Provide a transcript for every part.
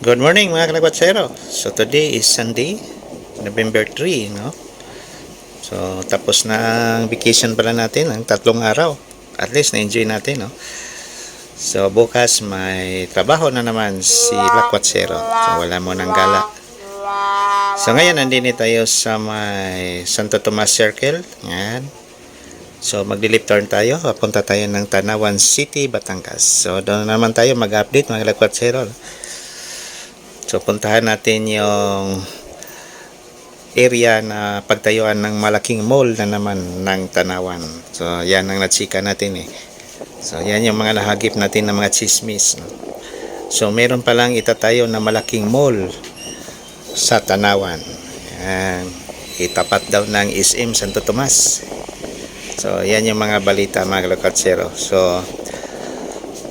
Good morning mga kalagwatsero. So today is Sunday, November 3, no? So tapos na ang vacation pala natin, ang tatlong araw. At least na-enjoy natin, no? So bukas may trabaho na naman si Lakwatsero. So wala mo ng gala. So ngayon nandini tayo sa may Santo Tomas Circle. Yan. So magdi-left turn tayo. Papunta tayo ng Tanawan City, Batangas. So doon naman tayo mag-update mga Lakwatsero. So puntahan natin yung area na pagtayuan ng malaking mall na naman ng Tanawan. So yan ang natsika natin eh. So yan yung mga nahagip natin ng mga chismis. So meron palang itatayo na malaking mall sa Tanawan. Yan. Itapat daw ng SM Santo Tomas. So yan yung mga balita mga lokatsero. So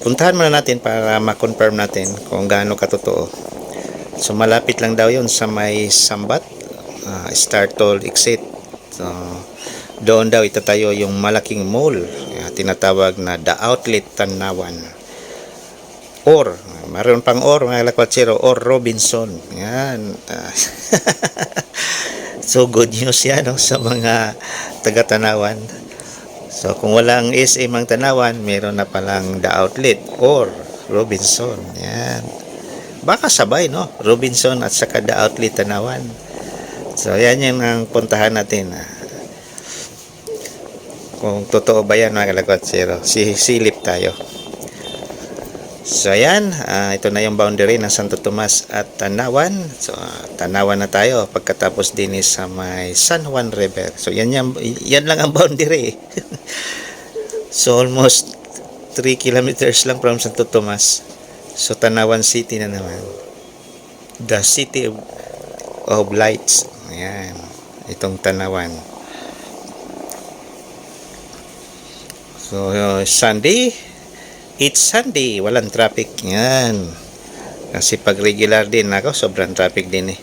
puntahan muna natin para ma-confirm natin kung gaano katotoo. So malapit lang daw yun sa may Sambat, uh, Star Toll exit. So doon daw itatayo yung malaking mall, uh, tinatawag na The Outlet Tanawan. Or, maroon pang or mga lakwatsero, or Robinson. Yan. Ah, so good news yan no, sa mga taga-Tanawan. So kung walang SM ang Tanawan, meron na palang The Outlet or Robinson. Yan baka sabay no? Robinson at saka The Outlet Tanawan. So yan yung ang puntahan natin ah. kung totoo ba yan mga kalagwatsero sisilip tayo. So yan ah, ito na yung boundary ng Santo Tomas at Tanawan. So ah, Tanawan na tayo pagkatapos din is sa may San Juan River. So yan, yan, yan lang ang boundary. So almost 3 kilometers lang from Santo Tomas So, Tanawan City na naman. The City of, of Lights. Ayan. Itong Tanawan. So, uh, Sunday. It's Sunday. Walang traffic. Yan. Kasi pag regular din ako, sobrang traffic din eh.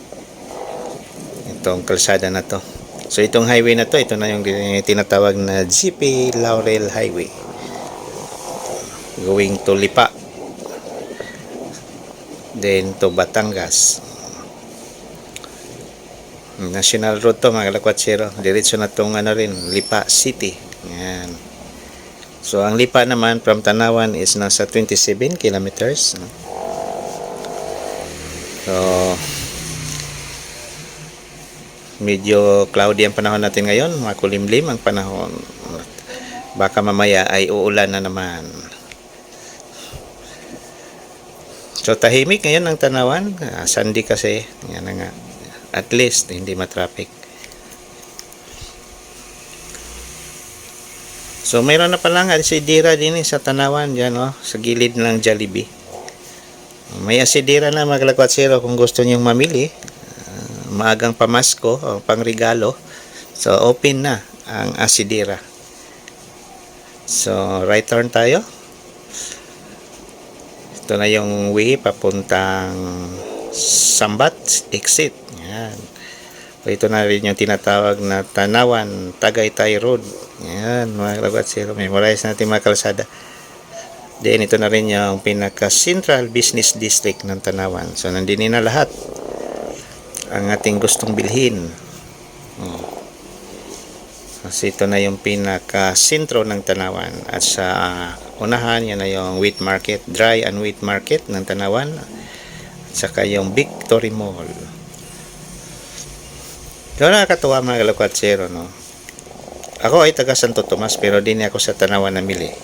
Itong kalsada na to. So, itong highway na to, ito na yung tinatawag na GP Laurel Highway. Going to Lipa then to Batangas National Road to mga kalakwatsero diretso na tong ano rin Lipa City. Yan. So ang Lipa naman from Tanawan is nasa 27 kilometers. So medyo cloudy ang panahon natin ngayon. Makulimlim ang panahon. Baka mamaya ay uulan na naman So tahimik ngayon ang tanawan. Uh, Sunday kasi. Yan nga. At least hindi matraffic. So mayroon na palang asidira din eh, sa tanawan dyan oh, sa gilid ng Jollibee. May asidira na maglakwat zero kung gusto niyong mamili. Uh, maagang pamasko o pangregalo. So open na ang asidira. So right turn tayo. Ito na yung way papuntang Sambat exit. Yan. O ito na rin yung tinatawag na Tanawan Tagaytay Road. Yan, mga lagat zero. Memorize natin mga kalsada. Then ito na rin yung pinaka Central Business District ng Tanawan. So nandini na lahat ang ating gustong bilhin. Oh. Kasi ito na yung pinaka sentro ng Tanawan at sa unahan yan na yung wheat market, dry and wheat market ng Tanawan at saka yung Victory Mall. So nakakatuwa mga kalukwatsero no. Ako ay taga Santo Tomas pero din ako sa Tanawan namili.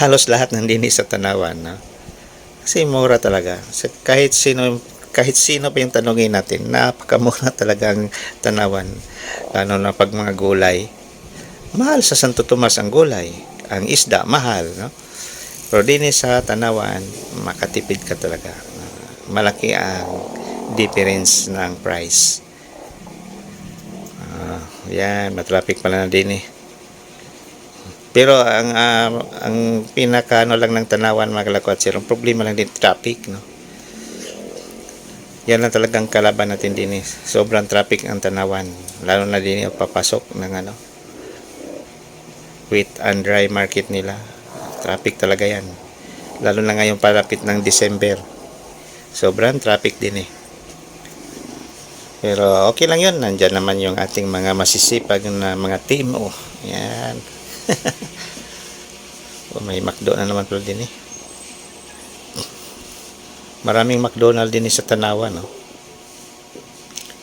Halos lahat ng dini sa Tanawan no. Kasi mura talaga. Kahit sino kahit sino pa yung tanongin natin, napakamura talaga ang tanawan. Lalo na pag mga gulay. Mahal sa Santo Tomas ang gulay. Ang isda, mahal. No? Pero din sa tanawan, makatipid ka talaga. Malaki ang difference ng price. Uh, yan, matraffic pala na din eh. Pero ang uh, ang pinaka ano lang ng tanawan mga kalakwat ang problema lang din traffic no yan lang talagang kalaban natin din eh. Sobrang traffic ang tanawan. Lalo na din yung papasok ng ano, wheat and dry market nila. Traffic talaga yan. Lalo na ngayon palapit ng December. Sobrang traffic din eh. Pero okay lang yun. Nandyan naman yung ating mga masisipag na mga team. Oh, yan. oh, may McDo na naman pala din eh. Maraming McDonald din sa Tanawan. No?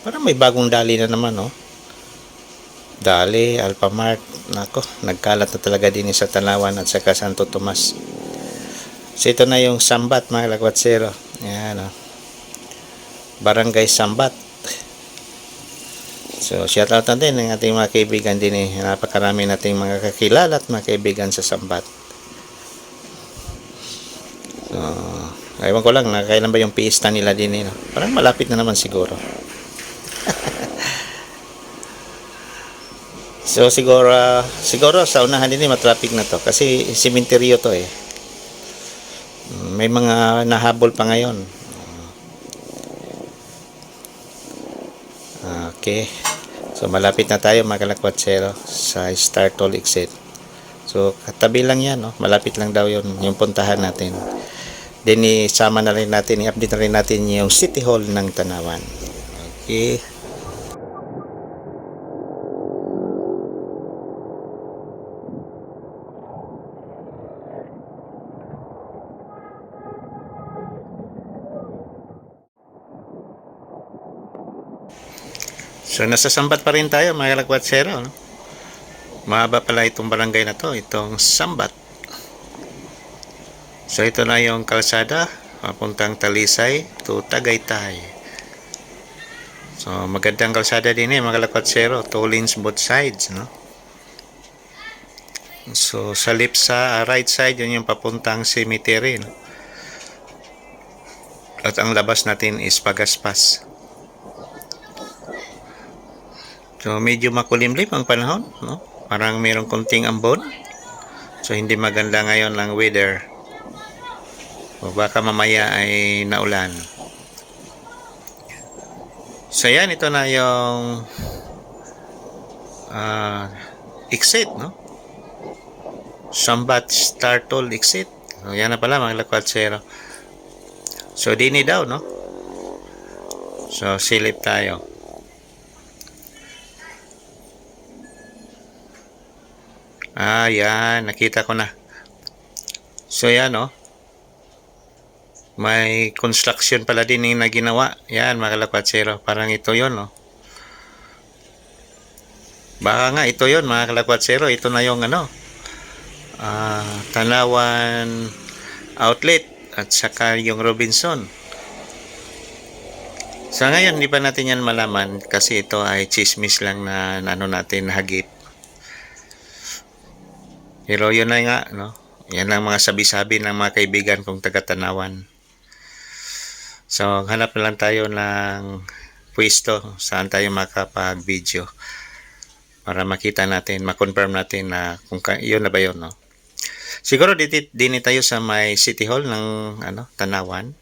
Parang may bagong dali na naman. No? Dali, Alphamart. Nako, nagkalat na talaga din sa Tanawan at saka Santo Tomas. So ito na yung Sambat mga lakwatsero. Yan oh. Barangay Sambat. So shout out natin ng ating mga kaibigan din eh. Napakarami nating mga kakilala at mga kaibigan sa Sambat. Ewan ko lang kailan ba yung pista nila din eh. Parang malapit na naman siguro. so siguro siguro sa unahan din eh, matraffic na to kasi simenteryo to eh. May mga nahabol pa ngayon. Okay. So malapit na tayo mga kalakwatsero sa Star Toll Exit. So katabi lang yan, no? malapit lang daw yun yung puntahan natin. Then isama na rin natin, i-update na rin natin yung City Hall ng Tanawan. Okay. So nasa Sambat pa rin tayo mga kalakwatsero. No? Mahaba pala itong barangay na to, itong Sambat. So ito na yung kalsada papuntang Talisay to Tagaytay. So magandang kalsada din eh mga kalakwatsero, two lanes both sides, no? So sa left sa right side yun yung papuntang cemetery, no? At ang labas natin is Pagaspas. So medyo makulimlim ang panahon, no? Parang mayroong konting ambon. So hindi maganda ngayon ang weather. O baka mamaya ay naulan. So yan, ito na yung ah, exit, no? Sambat Startle exit. So yan na pala mga lakwatsero. So dini daw, no? So silip tayo. Ah, yan. Nakita ko na. So, yan, oh. May construction pala din yung na ginawa. Yan, mga kalakwatsero. Parang ito yon oh. Baka nga, ito yon mga kalakwatsero. Ito na yung, ano, ah, Tanawan Outlet at saka yung Robinson. Sa ngayon, hindi pa natin yan malaman kasi ito ay chismis lang na, na ano natin, hagip. Pero yun na nga, no? Yan lang mga sabi-sabi ng mga kaibigan kong taga-tanawan. So, hanap na lang tayo ng pwesto saan tayo makapag-video para makita natin, makonfirm natin na kung yun na ba yun, no? Siguro dito din tayo sa may City Hall ng ano, Tanawan.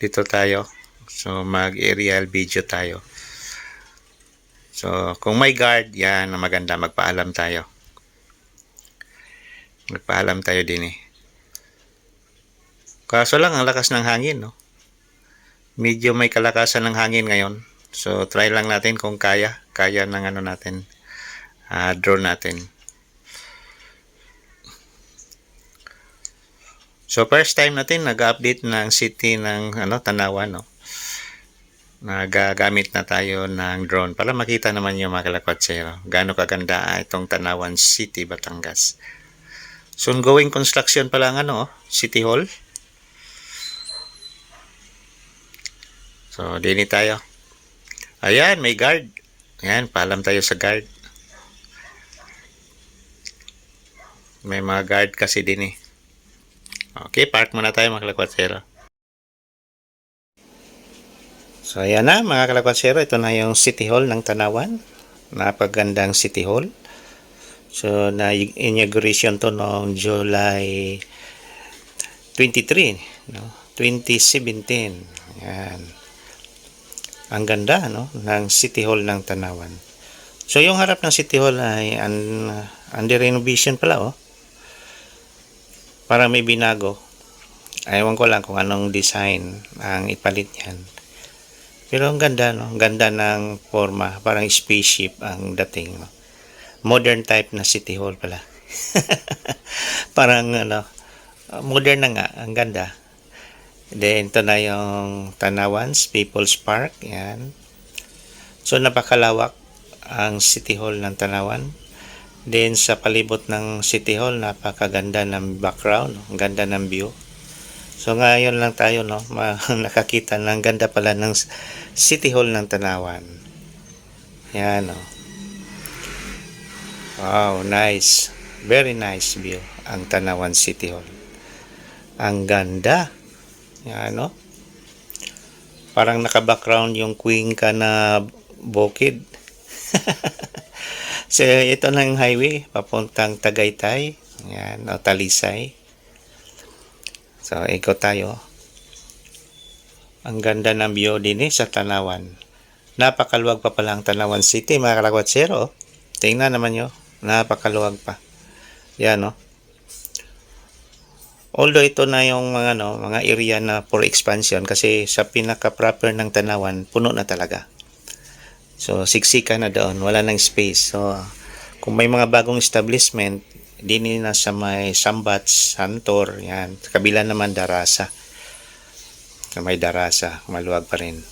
Dito tayo. So, mag-aerial video tayo. So, kung may guard, yan maganda, magpaalam tayo. Nagpaalam tayo din eh. Kaso lang, ang lakas ng hangin, no? Medyo may kalakasan ng hangin ngayon. So, try lang natin kung kaya. Kaya ng ano natin. ah, drone natin. So, first time natin nag-update ng city ng ano, Tanawan, no? Nagagamit na tayo ng drone para makita naman yung mga kalakwatsero. Gaano kaganda itong Tanawan City, Batangas. So, ongoing construction pa lang ano, oh, City Hall. So, dini tayo. Ayan, may guard. Ayan, paalam tayo sa guard. May mga guard kasi din eh. Okay, park muna tayo mga kalakwatsero. So, ayan na mga kalakwatsero. Ito na yung City Hall ng Tanawan. Napagandang City Hall. So, na-inauguration to noong July 23, no? 2017. Yan. Ang ganda, no? Ng City Hall ng Tanawan. So, yung harap ng City Hall ay un, under renovation pala, oh. Para may binago. Ayawan ko lang kung anong design ang ipalit yan. Pero ang ganda, no? Ang ganda ng forma. Parang spaceship ang dating, no? Modern type na City Hall pala. parang, ano, modern na nga. Ang ganda. Then, ito na yung Tanawans People's Park. Yan. So, napakalawak ang City Hall ng Tanawan. Then, sa palibot ng City Hall, napakaganda ng background. Ang ganda ng view. So ngayon lang tayo no, nakakita ng ganda pala ng City Hall ng Tanawan. Yan no. Wow, nice. Very nice view ang Tanawan City Hall. Ang ganda. Yan no. Parang naka-background yung queen ka na bukid. so ito na yung highway papuntang Tagaytay. Yan, o Talisay. So, ikot tayo. Ang ganda ng view din eh, sa Tanawan. Napakaluwag pa pala ang Tanawan City, mga kalakwatsero. Tingnan naman nyo. Napakaluwag pa. Yan, no? Although ito na yung mga, no, mga area na for expansion kasi sa pinaka-proper ng Tanawan, puno na talaga. So, siksika na doon. Wala nang space. So, kung may mga bagong establishment, din na sa may Sambat, Santor, yan. Kabila naman Darasa. Sa may Darasa, maluwag pa rin.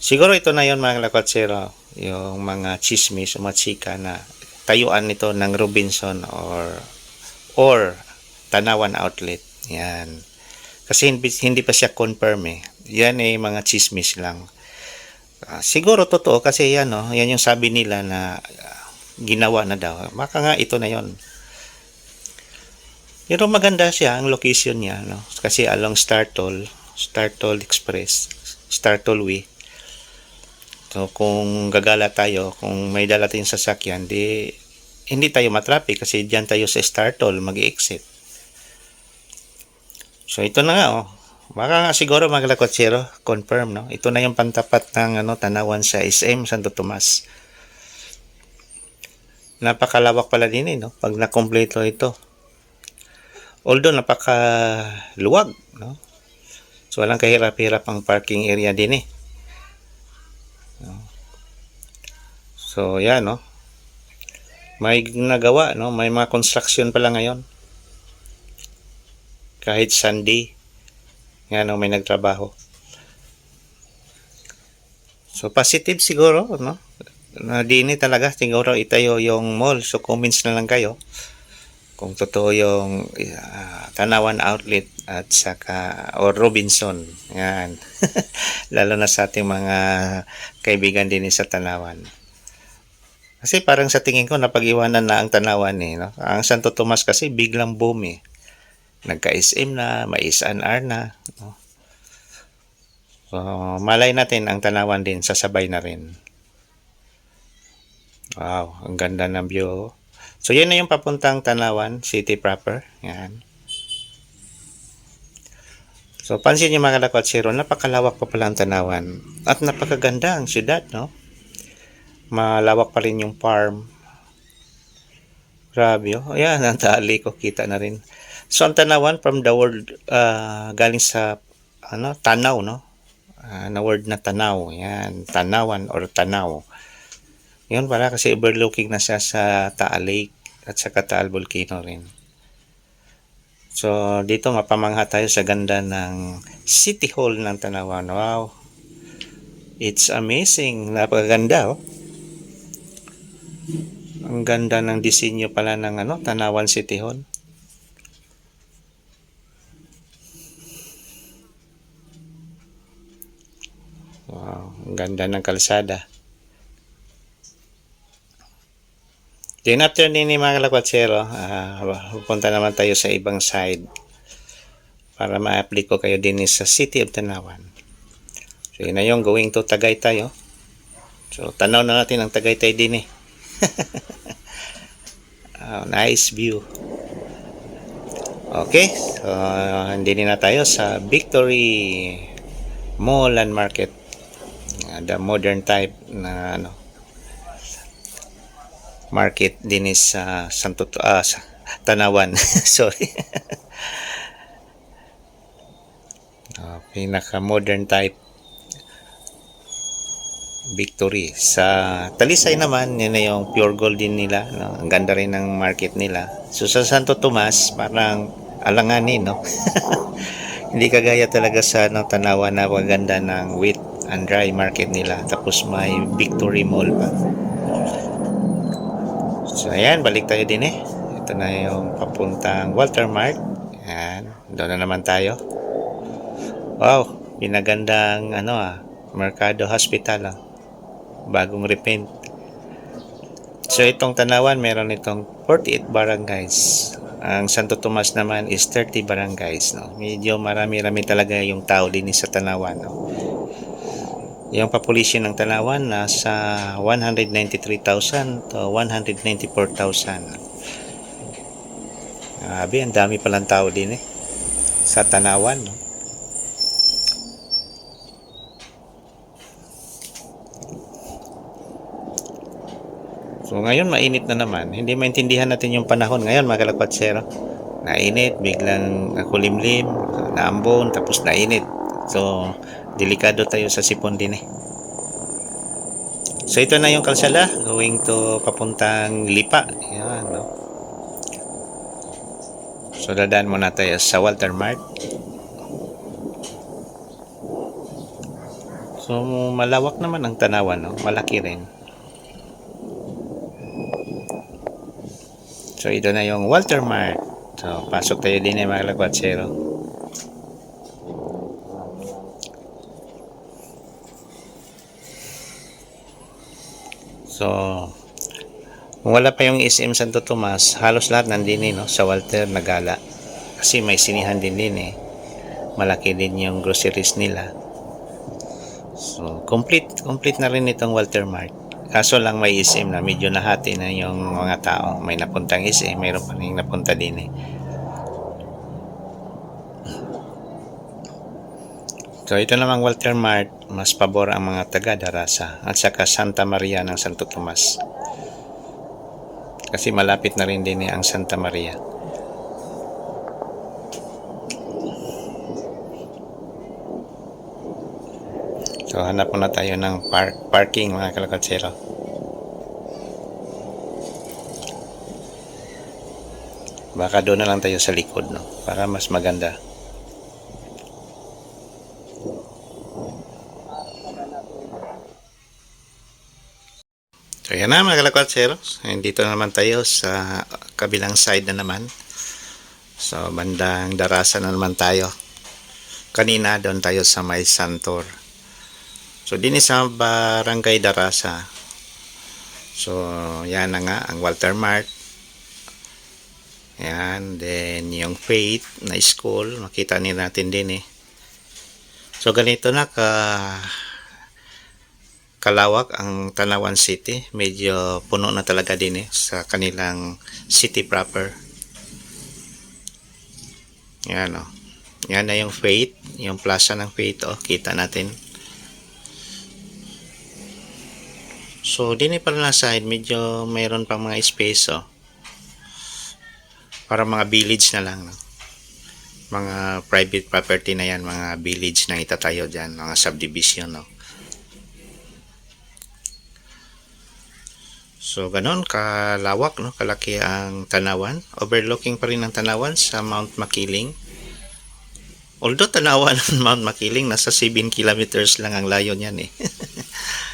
Siguro ito na yon mga lakwatsero, yung mga chismis mga chika na tayuan nito ng Robinson or or Tanawan Outlet. Yan. Kasi hindi, pa siya confirm eh. Yan eh mga chismis lang. Ah, siguro totoo kasi yan no, yan yung sabi nila na ah, ginawa na daw. Baka nga ito na yon. Pero maganda siya ang location niya, no? Kasi along Startol, Startol Express, Startol Way. So kung gagala tayo, kung may dala tayong sasakyan, di hindi tayo matraffic kasi diyan tayo sa Startol mag-exit. So ito na nga oh. Baka nga siguro mga lakotsero, confirm no. Ito na yung pantapat ng ano tanawan sa SM Santo Tomas napakalawak pala din eh, no? Pag nakompleto ito. Although napakaluwag, no? So walang kahirap-hirap ang parking area din eh. So yan, no? May nagawa, no? May mga construction pala ngayon. Kahit Sunday. Yan, no? May nagtrabaho. So positive siguro, no? na dini talaga siguro itayo yung mall so comments na lang kayo kung totoo yung uh, Tanawan Outlet at saka or Robinson yan lalo na sa ating mga kaibigan din sa Tanawan kasi parang sa tingin ko napag-iwanan na ang Tanawan eh no? ang Santo Tomas kasi biglang boom eh nagka-SM na may SNR na no? so malay natin ang Tanawan din sasabay na rin Wow, ang ganda ng view. So, yun na yung papuntang Tanawan City proper. Yan. So, pansin niyo mga kalakotsero, napakalawak pa pala ang Tanawan. At napakaganda ang syudad, no? Malawak pa rin yung farm. Grabe, oh. Ayan, ang tali ko, kita na rin. So, ang Tanawan from the word, uh, galing sa, ano, Tanaw, no? Uh, na word na Tanaw. Yan, Tanawan or Tanaw. Yun pala kasi overlooking na siya sa Taal Lake at sa Taal Volcano rin. So, dito mapamangha tayo sa ganda ng City Hall ng Tanawan. Wow! It's amazing. Napakaganda, oh. Ang ganda ng disenyo pala ng ano, Tanawan City Hall. Wow, ang ganda ng kalsada. Then after din ni mga kalakwatsero, uh, pupunta naman tayo sa ibang side para ma-apply ko kayo din sa City of Tanawan. So yun na yung going to Tagaytay. Oh. So tanaw na natin ang Tagaytay din eh. oh, nice view. Okay, so hindi na tayo sa Victory Mall and Market. Uh, the modern type na ano, market din is sa Santo uh, sa Tanawan. Sorry. pinaka-modern type Victory. Sa Talisay naman, yun na yung pure gold din nila. No? Ang ganda rin ng market nila. So sa Santo Tomas, parang alanganin, no? Hindi kagaya talaga sa no, tanawa na maganda ng wheat and dry market nila. Tapos may Victory Mall pa. So ayan, balik tayo din eh. Ito na yung papuntang Walter Mart. Ayan, doon na naman tayo. Wow, pinagandang ano ah, Mercado Hospital ah. Bagong repaint. So itong Tanawan, meron itong 48 barangays. Ang Santo Tomas naman is 30 barangays. No? Medyo marami-rami talaga yung tao din sa Tanawan. No? Yung population ng Tanawan nasa 193,000 to 194,000. Grabe, ang dami palang tao din eh. Sa Tanawan. No? Ngayon mainit na naman. Hindi maintindihan natin yung panahon ngayon mga kalakwatsero. Nainit, biglang kulimlim, naambon, tapos nainit. So delikado tayo sa sipon din eh. So ito na yung kalsada going to papuntang Lipa. Yan, no? So dadaan muna tayo sa Walter Mart. So malawak naman ang tanawan, no? Malaki rin. So ito na yung Walter Mart. So pasok tayo din eh mga kalakwatsero. So, wala pa yung SM Santo Tomas, halos lahat nandun eh, no? sa Walter Nagala. Kasi may sinihan din din eh. Malaki din yung groceries nila. So, complete, complete na rin itong Walter Mart. Kaso lang may SM na medyo nahati na yung mga tao. May napuntang SM, mayroon pa rin napunta din eh. So ito namang Walter Mart, mas pabor ang mga taga Darasa at saka Santa Maria ng Santo Tomas. Kasi malapit na rin din eh ang Santa Maria. So hanap muna tayo ng park, parking mga kalakatsero. Baka doon na lang tayo sa likod no para mas maganda. So yan na mga kalakwatsero. Dito na naman tayo sa kabilang side na naman. So bandang darasa na naman tayo. Kanina doon tayo sa may Santor. So din sa barangay Darasa. So yan na nga ang Walter Mart. Yan, then yung Faith na school, makita ni natin din eh. So ganito na ka kalawak ang Tanawan City. Medyo puno na talaga din eh sa kanilang city proper. Yan o. Yan na yung Faith, yung plaza ng Faith o, kita natin. So, din pala na side, medyo mayroon pang mga space oh. Para mga village na lang. No? Mga private property na yan, mga village na itatayo dyan, mga subdivision. No? So, ganon, kalawak, no? kalaki ang Tanawan. Overlooking pa rin ang Tanawan sa Mount Makiling. Although Tanawan ng Mount Makiling, nasa 7 kilometers lang ang layo niyan eh.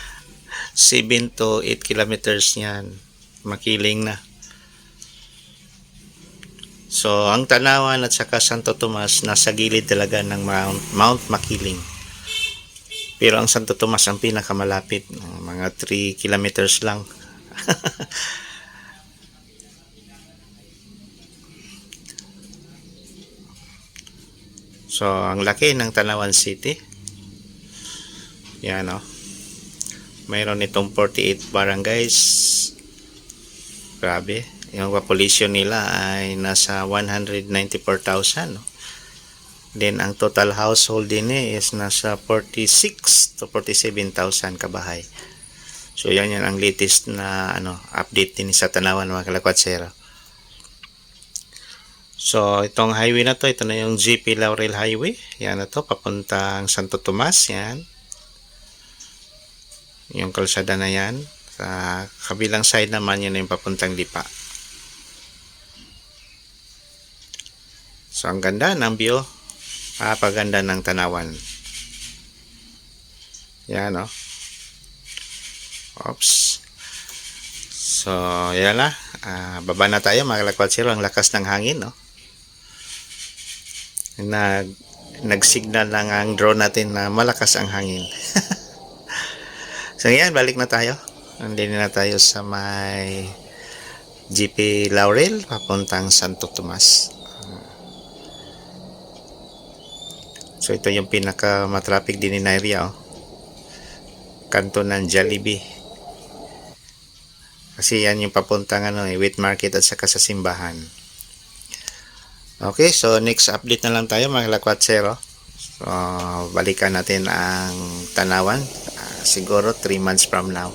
7 to 8 kilometers niyan. Makiling na. So, ang Tanawan at saka Santo Tomas nasa gilid talaga ng Mount, Mount Makiling. Pero ang Santo Tomas ang pinakamalapit, mga 3 kilometers lang. so, ang laki ng Tanawan City. Yan, no? Mayroon itong 48 barangays. Grabe. Yung population nila ay nasa 194,000, no? Then, ang total household din eh is nasa 46 to 47,000 kabahay. So yan yan ang latest na ano update din sa Tanawan mga kalakwatsero. So, itong highway na to, ito na yung GP Laurel Highway. Yan na to, papuntang Santo Tomas. Yan. Yung kalsada na yan. Sa kabilang side naman, yun na yung papuntang Lipa. So, ang ganda ng view. Napaganda ng tanawan. Yan, no? Oops. So, yan na. Ah, baba na tayo, mga kalakwat Ang lakas ng hangin, no? Nag, nag-signal lang ang drone natin na malakas ang hangin. so, yan. Balik na tayo. Nandito na tayo sa may GP Laurel, papuntang Santo Tomas. So ito yung pinaka matraffic din in area oh. Kanto ng Jollibee. Kasi yan yung papuntang ano eh, wheat market at saka sa simbahan. Okay, so next update na lang tayo mga lakwatsero. So balikan natin ang tanawan ah, siguro 3 months from now.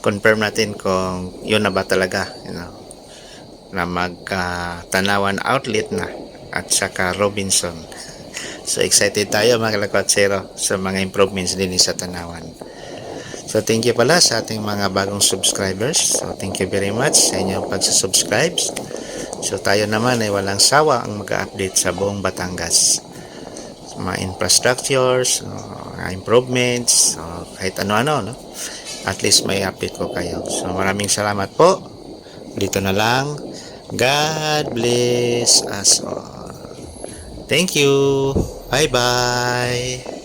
Confirm natin kung yun na ba talaga, you know, na magtanawan outlet na at saka Robinson. So excited tayo mga lakwatsero sa mga improvements din sa Tanawan. So thank you pala sa ating mga bagong subscribers. So thank you very much sa inyong pagsusubscribe. So tayo naman ay walang sawa ang mag-update sa buong Batangas. So, mga infrastructures, uh, improvements, so, kahit ano-ano, no? At least may update ko kayo. So maraming salamat po. Dito na lang. God bless us all. Thank you. Bye bye.